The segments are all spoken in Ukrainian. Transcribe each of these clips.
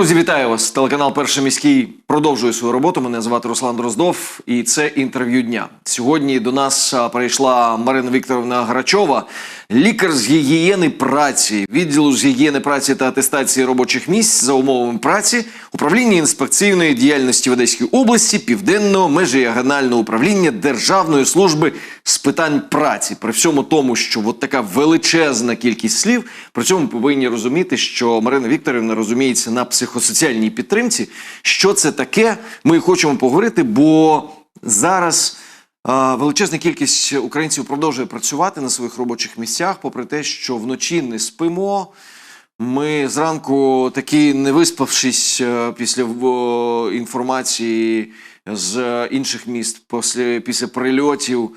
Друзі, вітаю вас! Телеканал Перший міський продовжує свою роботу. Мене звати Руслан Дроздов, і це інтерв'ю дня. Сьогодні до нас прийшла Марина Вікторовна Грачова, лікар з гігієни праці, відділу з гігієни праці та атестації робочих місць за умовами праці, управління інспекційної діяльності в Одеській області, південного межрегіонального управління Державної служби з питань праці. При всьому тому, що от така величезна кількість слів, при цьому повинні розуміти, що Марина Вікторівна розуміється на психосоціальній підтримці. Що це таке? Ми хочемо поговорити, бо зараз. Величезна кількість українців продовжує працювати на своїх робочих місцях, попри те, що вночі не спимо. Ми зранку таки не виспавшись е, після інформації з інших міст, після, після прильотів,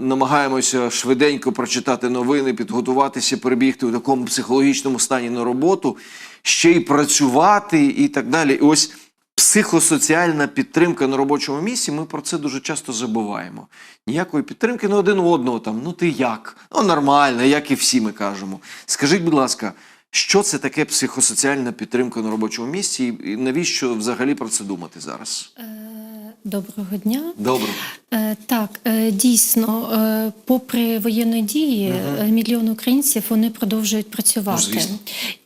намагаємося швиденько прочитати новини, підготуватися, перебігти у такому психологічному стані на роботу, ще й працювати і так далі. І ось психосоціальна підтримка на робочому місці. Ми про це дуже часто забуваємо. Ніякої підтримки не один у одного там. Ну ти як? Ну нормально, як і всі ми кажемо. Скажіть, будь ласка, що це таке психосоціальна підтримка на робочому місці, і навіщо взагалі про це думати зараз? Е, Доброго дня. Добре. Е, Так, е, дійсно, е, попри воєнні дії, е, мільйони українців вони продовжують працювати. Ну, звісно.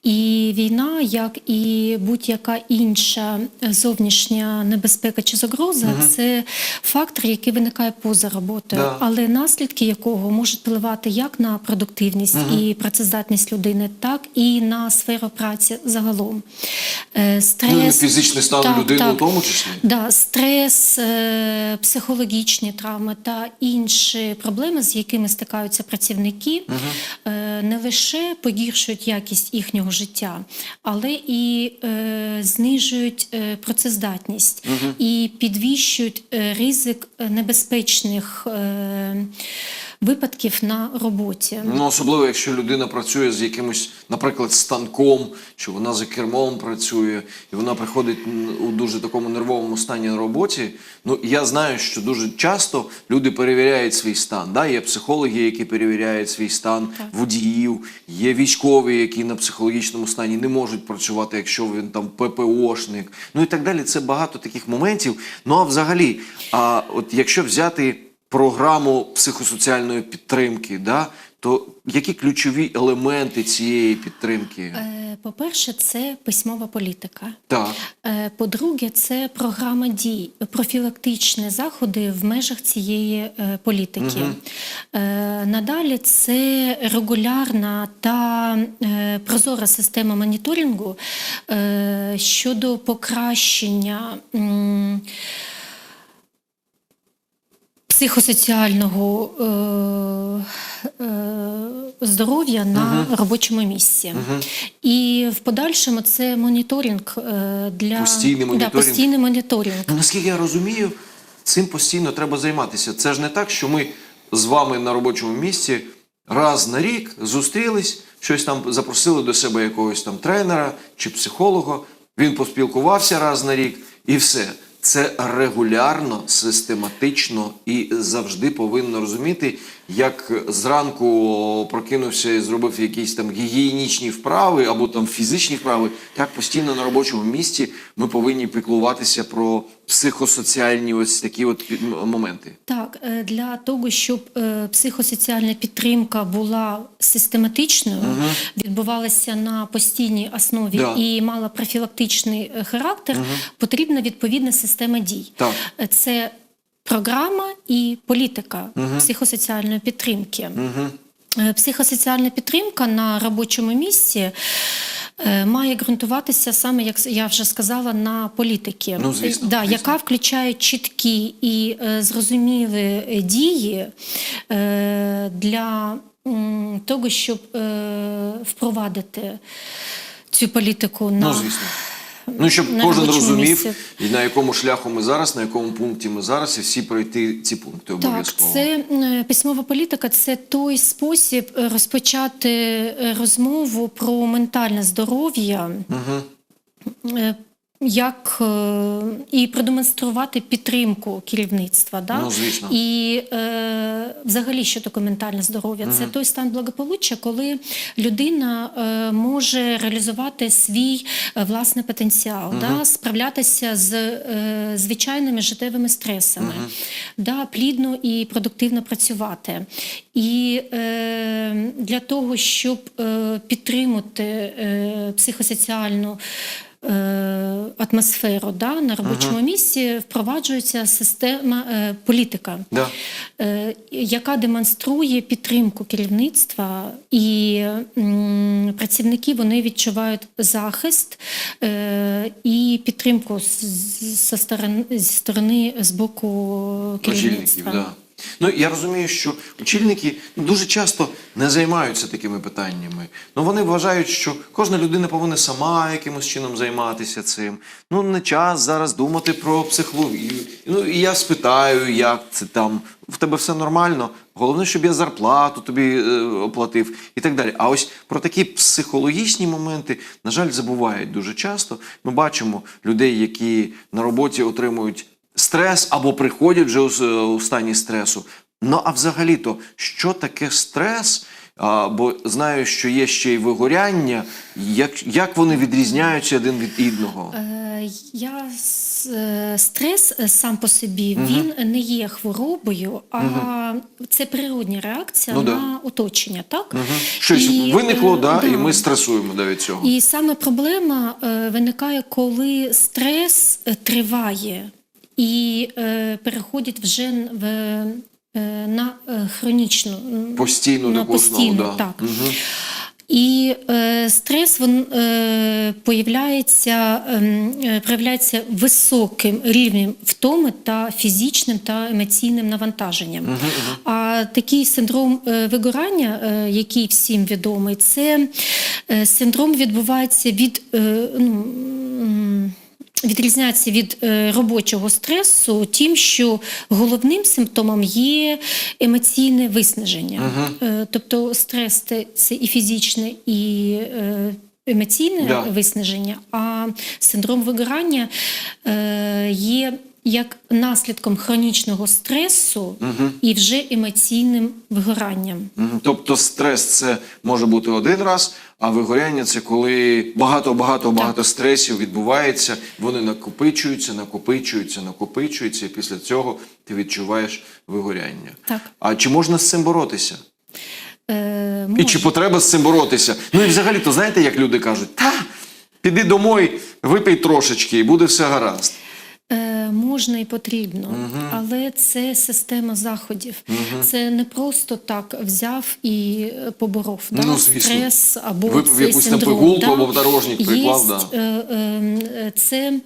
І війна, як і будь-яка інша зовнішня небезпека чи загроза, це фактор, який виникає поза роботою, Да. але наслідки якого можуть впливати як на продуктивність і працездатність людини, так і на сферу праці загалом. Е, Стрес, Ну, і фізичний стан Так, людини так. у тому числі. Да, стрес, е, психологічні травми та інші проблеми, з якими стикаються працівники, е, не лише погіршують якість їхнього життя, але і е, знижують е, працездатність і підвищують ризик небезпечних випадків на роботі. Ну, особливо, якщо людина працює з якимось, наприклад, станком, що вона за кермом працює, і вона приходить у дуже такому нервовому стані на роботі. Ну, я знаю, що дуже часто люди перевіряють свій стан. Да? Є психологи, які перевіряють свій стан водіїв, є військові, які на психологічному стані не можуть працювати, якщо він там ППОшник. Ну і так далі. Це багато таких моментів. Ну а взагалі, а от якщо взяти програму психосоціальної підтримки, да, то які ключові елементи цієї підтримки? Е, По-перше, це письмова політика. Так. Е, По-друге, це програма дій, профілактичні заходи в межах цієї е, політики. Е, Надалі це регулярна та прозора система моніторингу щодо покращення. Психосоціального е, е, здоров'я на робочому місці. І в подальшому це моніторинг е, для Постійний Да, моніторинг. постійний моніторинг. Ну, наскільки я розумію, цим постійно треба займатися. Це ж не так, що ми з вами на робочому місці раз на рік зустрілись, щось там запросили до себе якогось там тренера чи психолога. Він поспілкувався раз на рік і все. Це регулярно, систематично і завжди повинно розуміти, як зранку прокинувся і зробив якісь там гігієнічні вправи або там фізичні вправи. Так постійно на робочому місці ми повинні піклуватися про психосоціальні ось такі от моменти. Так, е, для того, щоб е, психосоціальна підтримка була систематичною, відбувалася на постійній основі Да. і мала профілактичний е, характер, потрібна відповідна система дій. Так. Це програма і політика психосоціальної підтримки. Е, Психосоціальна підтримка на робочому місці. е, Має ґрунтуватися саме, як я вже сказала, на політики, Ну, звісно, да, звісно. яка включає чіткі і е, зрозумілі дії е, для м, того, щоб е, впровадити цю політику на Ну, звісно. Ну, щоб на кожен розумів, місці. і на якому шляху ми зараз, на якому пункті ми зараз, і всі пройти ці пункти Так, обов'язково. це е, письмова політика це той спосіб е, розпочати е, розмову про ментальне здоров'я. е, Як е, і продемонструвати підтримку керівництва, да? Ну, звісно. і е, взагалі що таке ментальне здоров'я? Це той стан благополуччя, коли людина е, може реалізувати свій е, власний потенціал, да, справлятися з е, звичайними життєвими стресами, да, плідно і продуктивно працювати. І е, для того, щоб е, підтримати е, психосоціальну атмосферу да, на робочому місці, впроваджується система е, політика, Да. е, яка демонструє підтримку керівництва, і м, працівники вони відчувають захист е, і підтримку з, з, сторони, зі сторони з боку керівництва. Ну я розумію, що очільники ну, дуже часто не займаються такими питаннями. Ну вони вважають, що кожна людина повинна сама якимось чином займатися цим. Ну не час зараз думати про психологію. Ну і я спитаю, як це там. В тебе все нормально. Головне, щоб я зарплату тобі е, оплатив і так далі. А ось про такі психологічні моменти, на жаль, забувають дуже часто. Ми бачимо людей, які на роботі отримують стрес або приходять вже у, стані стресу. Ну а взагалі-то, що таке стрес? А, бо знаю, що є ще й вигоряння. Як, як вони відрізняються один від іншого? Е, Я е, стрес сам по собі він не є хворобою, а це природня реакція Ну да. на оточення, так? Щось І, виникло, е, да, і ми стресуємо да, від цього. І саме проблема е, виникає, коли стрес е, триває і е, переходить вже в, е, на е, хронічну Постійну на основу, постійну, да. так. І е, стрес він е, появляється, ем, е, проявляється високим рівнем втоми та фізичним та емоційним навантаженням. А такий синдром е, вигорання, е, який всім відомий, це е, синдром відбувається від. Е, ну, Відрізняється від е, робочого стресу тим, що головним симптомом є емоційне виснаження. Е, тобто стрес це, і фізичне, і е, емоційне Да. виснаження, а синдром вигорання є як наслідком хронічного стресу і вже емоційним вигоранням. Тобто стрес це може бути один раз, а вигоряння це коли багато, багато, багато стресів відбувається, вони накопичуються, накопичуються, накопичуються, і після цього ти відчуваєш вигоряння. Так. А чи можна з цим боротися? Е, І чи потреба з цим боротися? Ну і взагалі, то знаєте, як люди кажуть, та піди домой, випий трошечки, і буде все гаразд. Можна і потрібно, але це система заходів. Це не просто так взяв і е, поборов. Ну, да? Стрес або цей якусь там синдром. пигулку да? або вдорожник приклав, Єсть, да. е, е, Це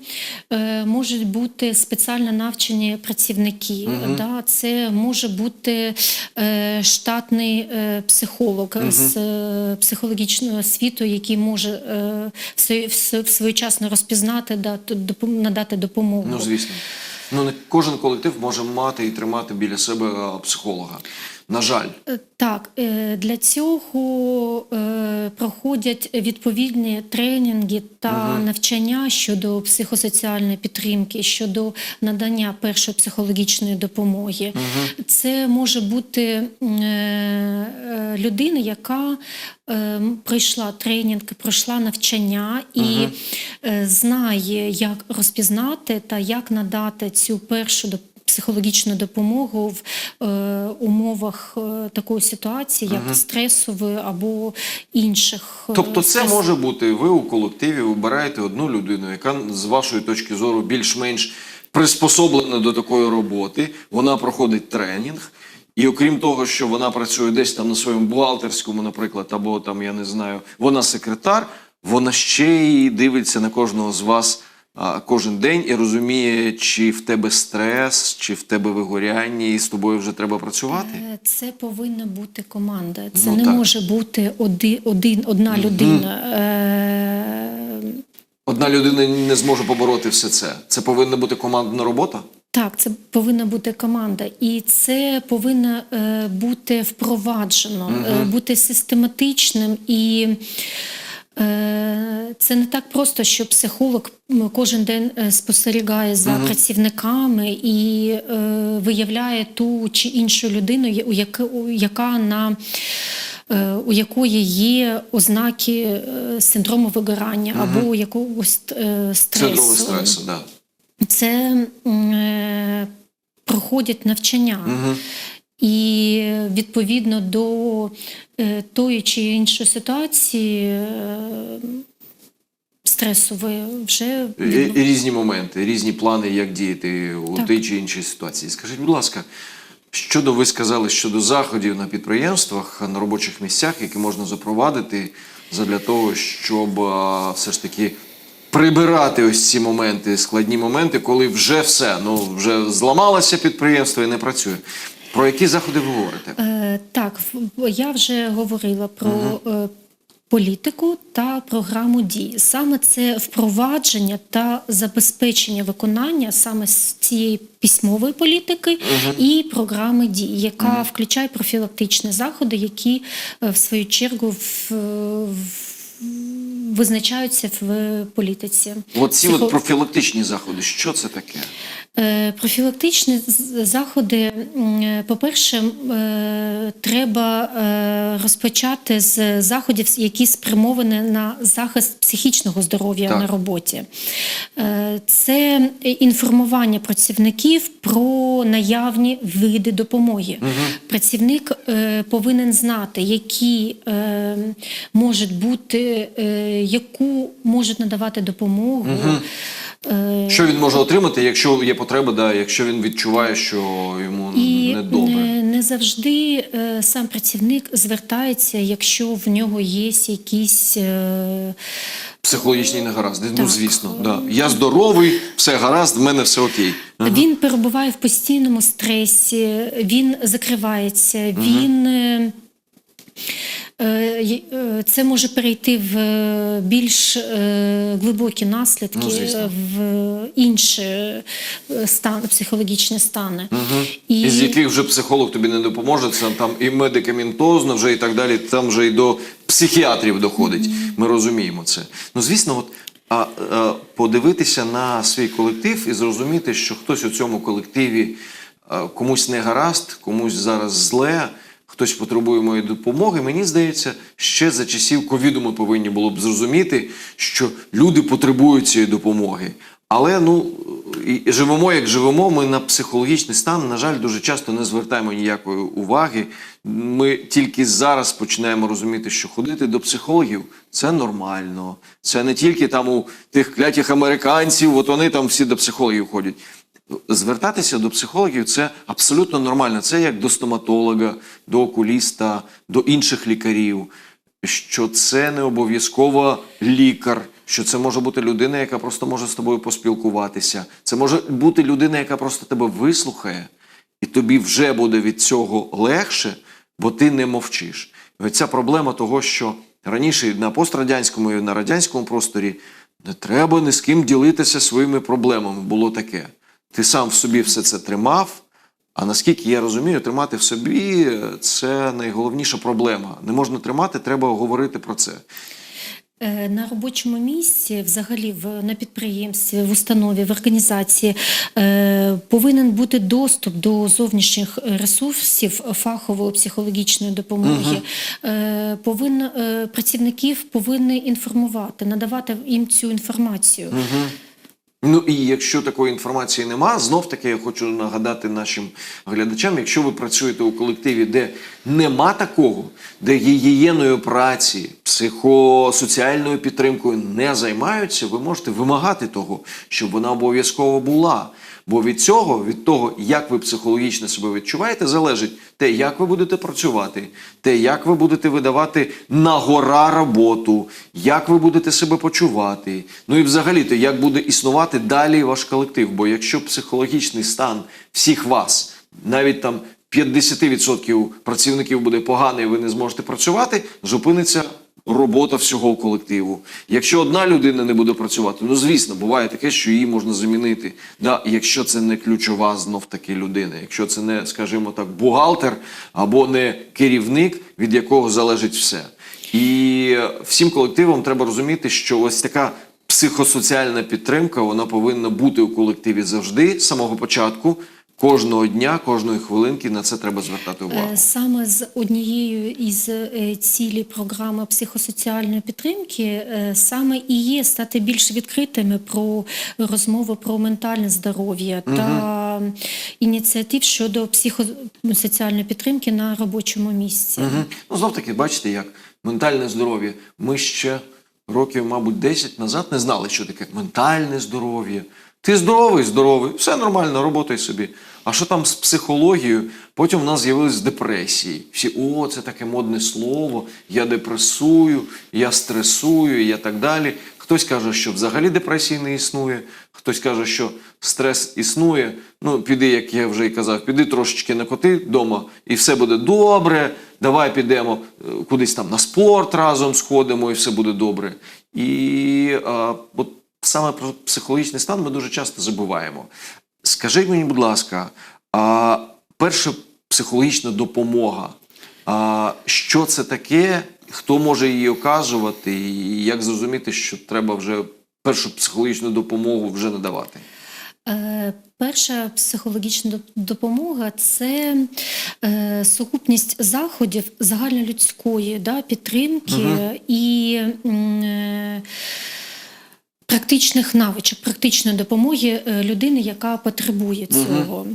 е, можуть бути спеціально навчені працівники. Да? Це може бути е, штатний е, психолог з е, психологічного світу, який може е, все- все- своєчасно розпізнати, да, надати допомогу. Ну, звісно. Ну, не кожен колектив може мати і тримати біля себе психолога. На жаль. Е, Так, е, для цього е, проходять відповідні тренінги та навчання щодо психосоціальної підтримки, щодо надання першої психологічної допомоги. Це може бути людина, яка пройшла тренінг, пройшла навчання і е, знає, як розпізнати та як надати цю першу допомогу психологічну допомогу в е, умовах е, такої ситуації, як стресової або інших. е, Тобто, це стрес- може бути ви у колективі вибираєте одну людину, яка з вашої точки зору більш-менш приспособлена до такої роботи. Вона проходить тренінг. І окрім того, що вона працює десь там на своєму бухгалтерському, наприклад, або там я не знаю, вона секретар, вона ще й дивиться на кожного з вас кожен день і розуміє, чи в тебе стрес, чи в тебе вигоряння, і з тобою вже треба працювати. Е, Це повинна бути команда. Це Ну, не так. може бути один, один одна людина. Е, Одна людина не зможе побороти все це. Це повинна бути командна робота. Так, це повинна бути команда, і це повинно е, бути впроваджено, е, бути систематичним і Це не так просто, що психолог кожен день е, спостерігає за працівниками і е, виявляє ту чи іншу людину, у яка, у- яка на е, у якої є ознаки е, синдрому вигорання або якогось е, стресу. Синдром стресу, да. Це е, проходять навчання. І відповідно до е, тої чи іншої ситуації е, стресової вже і різні моменти, різні плани, як діяти у Так. тій чи іншій ситуації. Скажіть, будь ласка, щодо ви сказали щодо заходів на підприємствах, на робочих місцях, які можна запровадити для того, щоб а, все ж таки прибирати ось ці моменти, складні моменти, коли вже все, ну вже зламалося підприємство і не працює. Про які заходи ви говорите? Е, Так, я вже говорила про е, політику та програму дій. Саме це впровадження та забезпечення виконання саме з цієї письмової політики і програми дій, яка включає профілактичні заходи, які е, в свою чергу в, в- визначаються в політиці. Оці Психо- от профілактичні заходи, що це таке? Е, Профілактичні заходи, по-перше, е, треба е, розпочати з заходів, які спрямовані на захист психічного здоров'я на роботі. Це інформування працівників про наявні види допомоги. Працівник е, повинен знати, які можуть бути, е, яку можуть надавати допомогу. Е, Що він може отримати, якщо є потреба, да, якщо він відчуває, що йому І недобре? не, не завжди е, сам працівник звертається, якщо в нього є якісь. Психологічні негаразди. Ну, звісно, да. Я здоровий, все гаразд, в мене все окей. Він перебуває в постійному стресі, він закривається, він. Це може перейти в е, більш е, глибокі наслідки, Ну, е, в інші е, стан, психологічні стани. І, Із яких вже психолог тобі не допоможе, це там і медикаментозно, вже і так далі, там вже і до психіатрів доходить. Ми розуміємо це. Ну, звісно, от, а, а, подивитися на свій колектив і зрозуміти, що хтось у цьому колективі а, комусь не гаразд, комусь зараз зле. Хтось потребує моєї допомоги. Мені здається, ще за часів ковіду ми повинні було б зрозуміти, що люди потребують цієї допомоги. Але ну і живемо як живемо. Ми на психологічний стан, на жаль, дуже часто не звертаємо ніякої уваги. Ми тільки зараз починаємо розуміти, що ходити до психологів це нормально. Це не тільки там у тих клятих американців, от вони там всі до психологів ходять. Звертатися до психологів це абсолютно нормально. Це як до стоматолога, до окуліста, до інших лікарів. Що це не обов'язково лікар, що це може бути людина, яка просто може з тобою поспілкуватися. Це може бути людина, яка просто тебе вислухає, і тобі вже буде від цього легше, бо ти не мовчиш. І ця проблема того, що раніше на пострадянському і на радянському просторі не треба ні з ким ділитися своїми проблемами. Було таке. Ти сам в собі все це тримав. А наскільки я розумію, тримати в собі це найголовніша проблема. Не можна тримати, треба говорити про це. Е, На робочому місці, взагалі, на підприємстві, в установі, в організації е, повинен бути доступ до зовнішніх ресурсів фахової психологічної допомоги. Е, повин, працівників повинні інформувати, надавати їм цю інформацію. Ну і якщо такої інформації нема, знов таки я хочу нагадати нашим глядачам, якщо ви працюєте у колективі, де нема такого, де гігієною праці, психосоціальною підтримкою не займаються, ви можете вимагати того, щоб вона обов'язково була. Бо від цього, від того, як ви психологічно себе відчуваєте, залежить те, як ви будете працювати, те, як ви будете видавати на гора роботу, як ви будете себе почувати. Ну і взагалі, то як буде існувати далі ваш колектив. Бо якщо психологічний стан всіх вас, навіть там 50% працівників буде поганий, ви не зможете працювати, зупиниться робота всього колективу. Якщо одна людина не буде працювати, ну звісно, буває таке, що її можна замінити. Да, якщо це не ключова знов таки людина, якщо це не, скажімо так, бухгалтер або не керівник, від якого залежить все. І всім колективам треба розуміти, що ось така психосоціальна підтримка вона повинна бути у колективі завжди з самого початку. Кожного дня, кожної хвилинки на це треба звертати увагу. Е, Саме з однією із е, цілей програми психосоціальної підтримки е, саме і є стати більш відкритими про розмову про ментальне здоров'я та ініціатив щодо психосоціальної підтримки на робочому місці. Мгм. Ну, знов таки, бачите, як ментальне здоров'я. Ми ще років, мабуть, 10 назад не знали, що таке ментальне здоров'я. Ти здоровий, здоровий, все нормально, роботай собі. А що там з психологією? Потім в нас з'явились депресії. Всі, о, це таке модне слово, я депресую, я стресую і так далі. Хтось каже, що взагалі депресії не існує, хтось каже, що стрес існує. Ну, піди, як я вже і казав, піди трошечки накоти вдома, і все буде добре. Давай підемо е, кудись там на спорт разом сходимо, і все буде добре. І а, от саме про психологічний стан ми дуже часто забуваємо. Скажіть мені, будь ласка, а перша психологічна допомога, а, що це таке, хто може її оказувати, і як зрозуміти, що треба вже першу психологічну допомогу вже надавати? Е, Перша психологічна допомога це е, сукупність заходів загальнолюдської да, підтримки і е, практичних навичок, практичної допомоги е, людини, яка потребує цього.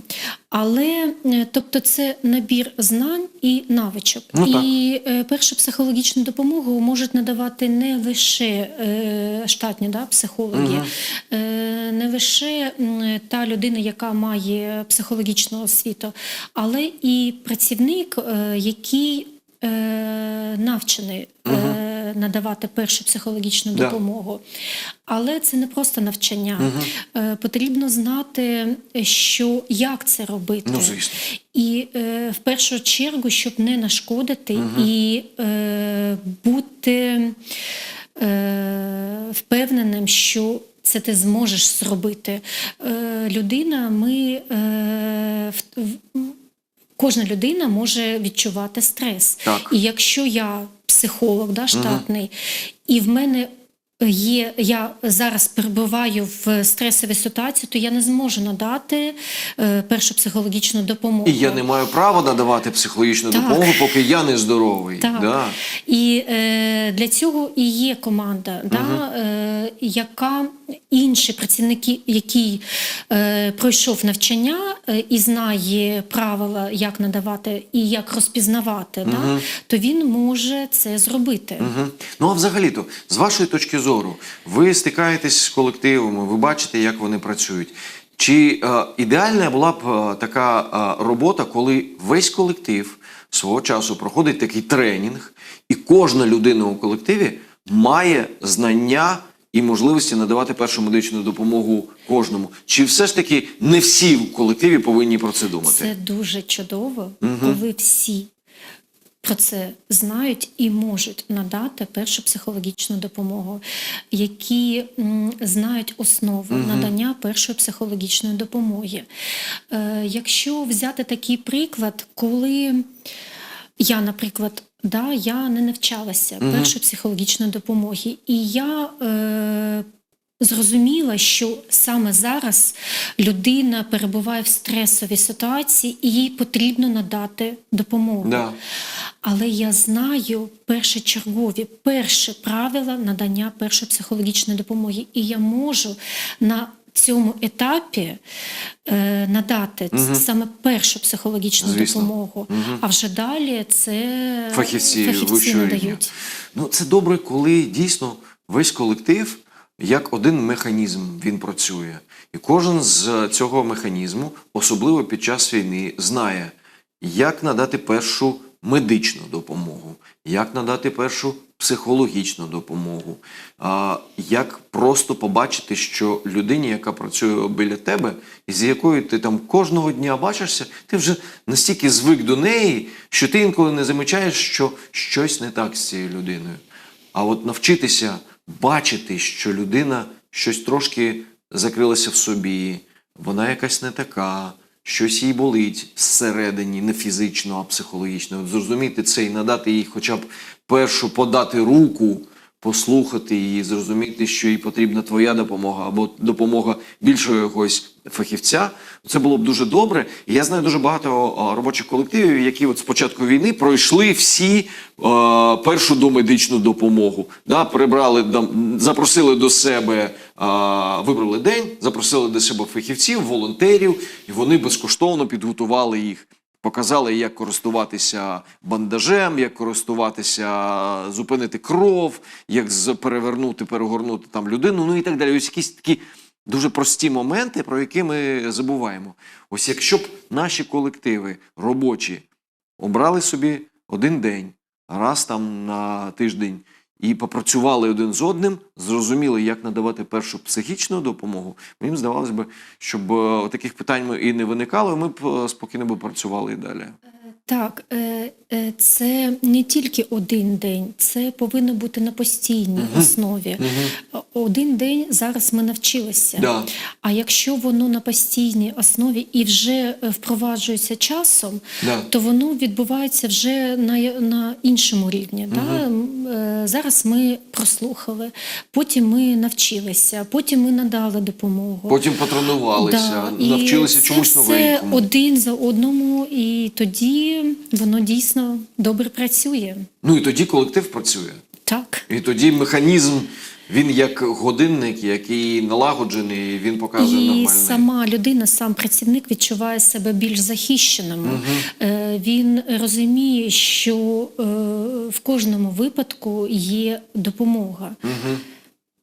Але е, тобто це набір знань і навичок. Ну, і е, першу психологічну допомогу можуть надавати не лише штатні да, психологи, е, не лише та людина, яка має психологічну освіту, але і працівник, який навчений. е, Надавати першу психологічну Да. допомогу. Але це не просто навчання. Е, Потрібно знати, що як це робити. Ну, звісно. І е, в першу чергу, щоб не нашкодити і е, бути е, впевненим, що це ти зможеш зробити. Е, людина, ми е, в- Кожна людина може відчувати стрес. Так. І якщо я психолог да, штатний, і в мене є, я зараз перебуваю в стресовій ситуації, то я не зможу надати е, першу психологічну допомогу. І я не маю права надавати психологічну Так. допомогу, поки я не здоровий. Так. Да. І е, для цього і є команда, да, е, яка інші працівники, який е, пройшов навчання е, і знає правила, як надавати і як розпізнавати, да, то він може це зробити. Мгм. Ну а взагалі-то, з вашої точки зору, ви стикаєтесь з колективами, ви бачите, як вони працюють. Чи е, ідеальна була б е, така е, робота, коли весь колектив свого часу проходить такий тренінг, і кожна людина у колективі має знання і можливості надавати першу медичну допомогу кожному? Чи все ж таки не всі в колективі повинні про це думати? Це дуже чудово, коли всі про це знають і можуть надати першу психологічну допомогу, які знають основу надання першої психологічної допомоги. Е, якщо взяти такий приклад, коли я, наприклад, да, я не навчалася першої психологічної допомоги, і я е, зрозуміла, що саме зараз людина перебуває в стресовій ситуації, і їй потрібно надати допомогу. Да. Але я знаю першочергові перші правила надання першої психологічної допомоги, і я можу на цьому етапі е, надати ц- саме першу психологічну Звісно. допомогу, а вже далі це фахівці, фахівці надають. Ну, це добре, коли дійсно весь колектив як один механізм він працює. І кожен з цього механізму, особливо під час війни, знає, як надати першу медичну допомогу, як надати першу психологічну допомогу, як просто побачити, що людині, яка працює біля тебе, і з якою ти там кожного дня бачишся, ти вже настільки звик до неї, що ти інколи не замічаєш, що щось не так з цією людиною. А от навчитися бачити, що людина щось трошки закрилася в собі, вона якась не така, щось їй болить зсередині, не фізично, а психологічно. От зрозуміти це і надати їй хоча б першу подати руку, послухати її, зрозуміти, що їй потрібна твоя допомога або допомога більшого якогось фахівця. Це було б дуже добре. Я знаю дуже багато робочих колективів, які от з початку війни пройшли всі е, першу домедичну допомогу. Да, прибрали запросили до себе, а, вибрали день, запросили до себе фахівців, волонтерів, і вони безкоштовно підготували їх. Показали, як користуватися бандажем, як користуватися, зупинити кров, як перевернути, перегорнути там людину, ну і так далі. Ось якісь такі дуже прості моменти, про які ми забуваємо. Ось якщо б наші колективи робочі обрали собі один день, раз там на тиждень, і попрацювали один з одним, зрозуміли, як надавати першу психічну допомогу, мені здавалося б, щоб е, таких питань і не виникало, ми б е, спокійно б працювали і далі. Так, е, е, це не тільки один день, це повинно бути на постійній основі. Один день зараз ми навчилися. Да. А якщо воно на постійній основі і вже е, впроваджується часом, Да. то воно відбувається вже на, на іншому рівні. Да? Е, Зараз ми прослухали, потім ми навчилися, потім ми надали допомогу. Потім потренувалися, і навчилися це чомусь новенькому. один за одному, і тоді воно дійсно добре працює. Ну і тоді колектив працює. Так. І тоді механізм, він як годинник, який налагоджений, він показує І нормальний. сама людина, сам працівник відчуває себе більш захищеним. Е, Він розуміє, що е, в кожному випадку є допомога.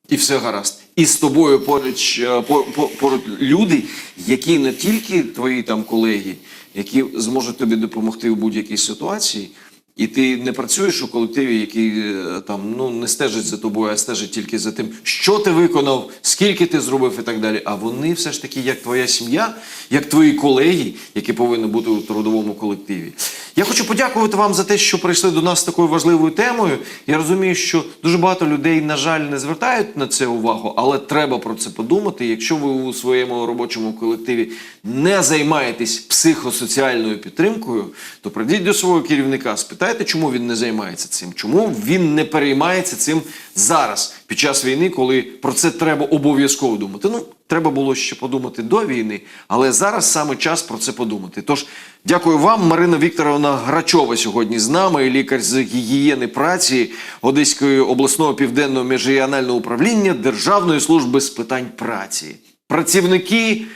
І все гаразд. І з тобою поруч, е, по- по- поруч люди, які не тільки твої там колеги, які зможуть тобі допомогти в будь-якій ситуації. І ти не працюєш у колективі, який е, там ну не стежить за тобою, а стежить тільки за тим, що ти виконав, скільки ти зробив і так далі. А вони все ж таки, як твоя сім'я, як твої колеги, які повинні бути у трудовому колективі. Я хочу подякувати вам за те, що прийшли до нас з такою важливою темою. Я розумію, що дуже багато людей, на жаль, не звертають на це увагу, але треба про це подумати. Якщо ви у своєму робочому колективі не займаєтесь психосоціальною підтримкою, то прийдіть до свого керівника, спитайте, чому він не займається цим, чому він не переймається цим зараз, під час війни, коли про це треба обов'язково думати. Ну, треба було ще подумати до війни, але зараз саме час про це подумати. Тож дякую вам, Марина Вікторовна Грачова сьогодні з нами, лікар з гігієни праці Одеської обласного південного міжрегіонального управління Державної служби з питань праці. Працівники.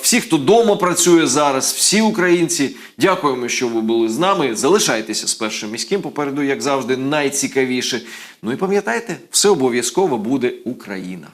Всі, хто вдома працює зараз, всі українці, дякуємо, що ви були з нами. Залишайтеся з першим міським. Попереду, як завжди, найцікавіше. Ну і пам'ятайте, все обов'язково буде Україна.